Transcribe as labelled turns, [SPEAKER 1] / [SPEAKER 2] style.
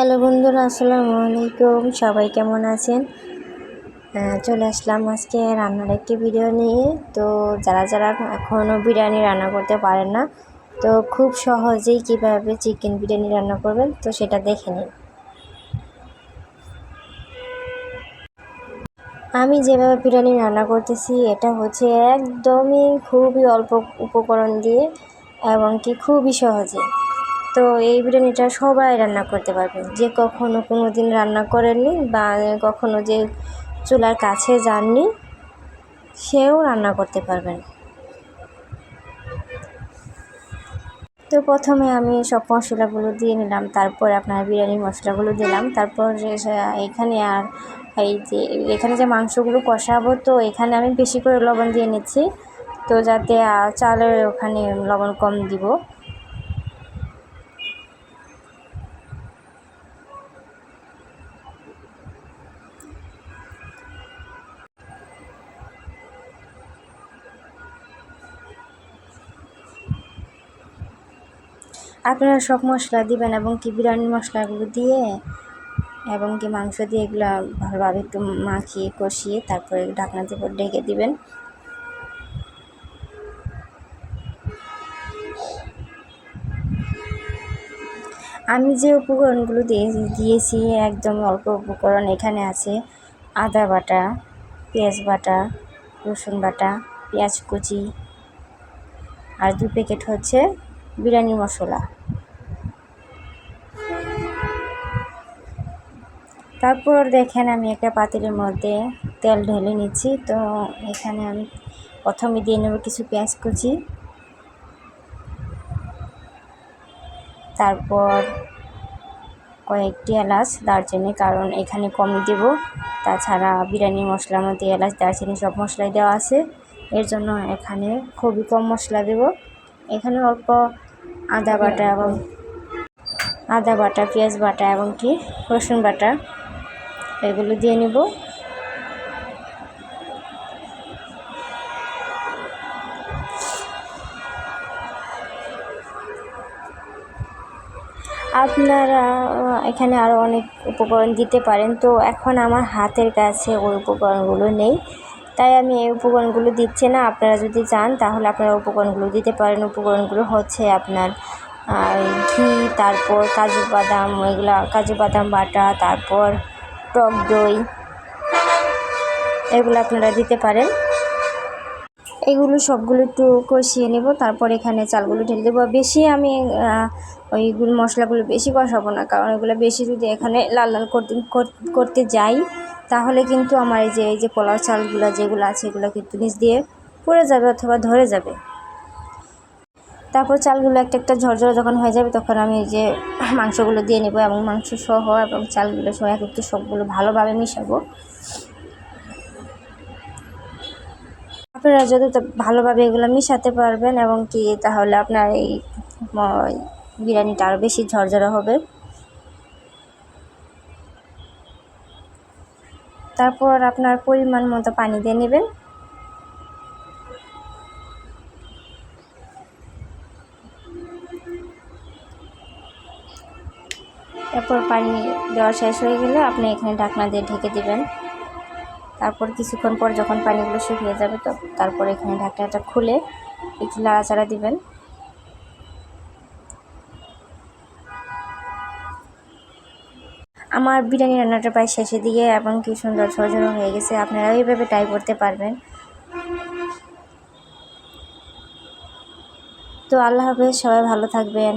[SPEAKER 1] Hello বন্ধুরা, আসসালামু আলাইকুম। সবাই কেমন আছেন? চলে আসলাম আজকে রান্নার একটি ভিডিও নিয়ে। তো যারা যারা এখনও বিরিয়ানি রান্না করতে পারেন না, তো খুব সহজেই কীভাবে চিকেন বিরিয়ানি রান্না করবেন, তো সেটা দেখে নিন। আমি যেভাবে বিরিয়ানি রান্না করতেছি, এটা হচ্ছে একদমই খুবই অল্প উপকরণ দিয়ে, এবং কি খুবই সহজে। তো এই বিরিয়ানিটা সবাই রান্না করতে পারবেন যে কখনো কোনো দিন রান্না করেননি বা কখনো যে চুলার কাছে যাননি, সেও রান্না করতে পারবেন। তো প্রথমে আমি সব মশলাগুলো দিয়ে নিলাম, তারপর আপনার বিরিয়ানির মশলাগুলো দিলাম, তারপর এখানে আর এই যে এখানে যে মাংসগুলো কষাবো, তো এখানে আমি বেশি করে লবণ দিয়ে নিচ্ছি। তো যাতে চালের ওখানে লবণ কম দিব। আপনারা সব মশলা দিবেন এবং কি বিরিয়ানি মশলাগুলো দিয়ে এবং কি মাংস দিয়ে এগুলো ভালোভাবে একটু মাখিয়ে কষিয়ে তারপরে ঢাকনা দিয়ে ঢেকে দিবেন। আমি যে উপকরণগুলো দিয়ে দিয়েছি, একদম অল্প উপকরণ এখানে আছে আদা বাটা, পেঁয়াজ বাটা, রসুন বাটা, পেঁয়াজ কুচি, আর দু প্যাকেট হচ্ছে বিরিয়ানি মশলা। তারপর দেখেন আমি একটা পাতিলের মধ্যে তেল ঢেলে নিচ্ছি। তো এখানে আমি প্রথমে দিয়ে নেব কিছু পেঁয়াজ কুচি। তারপর কয়েকটি এলাচ দারচিনি, কারণ এখানে কমই দেব। তাছাড়া বিরিয়ানি মশলার মধ্যে এলাচ, দারচিনি সব মশলাই দেওয়া আছে। এর জন্য এখানে খুবই কম মশলা দেব। এখানে অল্প আদা বাটা এবং আদা বাটা, পেঁয়াজ বাটা এবং কি রসুন বাটা, এগুলো দিয়ে নেব। আপনারা এখানে আরও অনেক উপকরণ দিতে পারেন। তো এখন আমার হাতের কাছে ওই উপকরণগুলো নেই। তাই আমি এই উপকরণগুলো দিচ্ছি না। আপনারা যদি চান, তাহলে আপনারা উপকরণগুলো দিতে পারেন। উপকরণগুলো হচ্ছে আপনার ঘি, তারপর কাজু বাদাম, এগুলা কাজু বাদাম বাটা, তারপর টক দই, এগুলো আপনারা দিতে পারেন। এগুলো সবগুলো একটু কষিয়ে নেব, তারপর এখানে চালগুলো ঢেলে দেবো। বেশি আমি ওইগুলো মশলাগুলো বেশি কষাবো না, কারণ এগুলো বেশি যদি এখানে লাল লাল করতে করতে যাই তাহলে কিন্তু আমার এই যে এই যে পোলাও চালগুলো যেগুলো আছে, এগুলো কিন্তু নিচ দিয়ে পড়ে যাবে অথবা ধরে যাবে। তারপর চালগুলো একটা একটা ঝরঝরে যখন হয়ে যাবে, তখন আমি এই যে মাংসগুলো দিয়ে নেব এবং মাংস সহ এবং চালগুলো সহ একটু সবগুলো ভালোভাবে মিশাবো। আপনারা যদি ভালোভাবে এগুলো মিশাতে পারবেন এবং কি, তাহলে আপনার এই বিরিয়ানিটা আরও বেশি ঝরঝরে হবে। তারপর আপনার পরিমাণ মতো পানি দিয়ে নেবেন। তারপর পানি দেওয়া শেষ হয়ে গেলে আপনি এখানে ঢাকনা দিয়ে ঢেকে দিবেন। তারপর কিছুক্ষণ পর যখন পানিগুলো শুকিয়ে যাবে তো তারপর এখানে ঢাকনাটা খুলে একটু নাড়াচাড়া দিবেন। আমার বিরিয়ানি রান্নাটা প্রায় শেষের দিকে এবং কি সুন্দর সজন হয়ে গেছে। আপনারা এইভাবে ট্রাই করতে পারবেন। তো আল্লাহ হাফেজ, সবাই ভালো থাকবেন।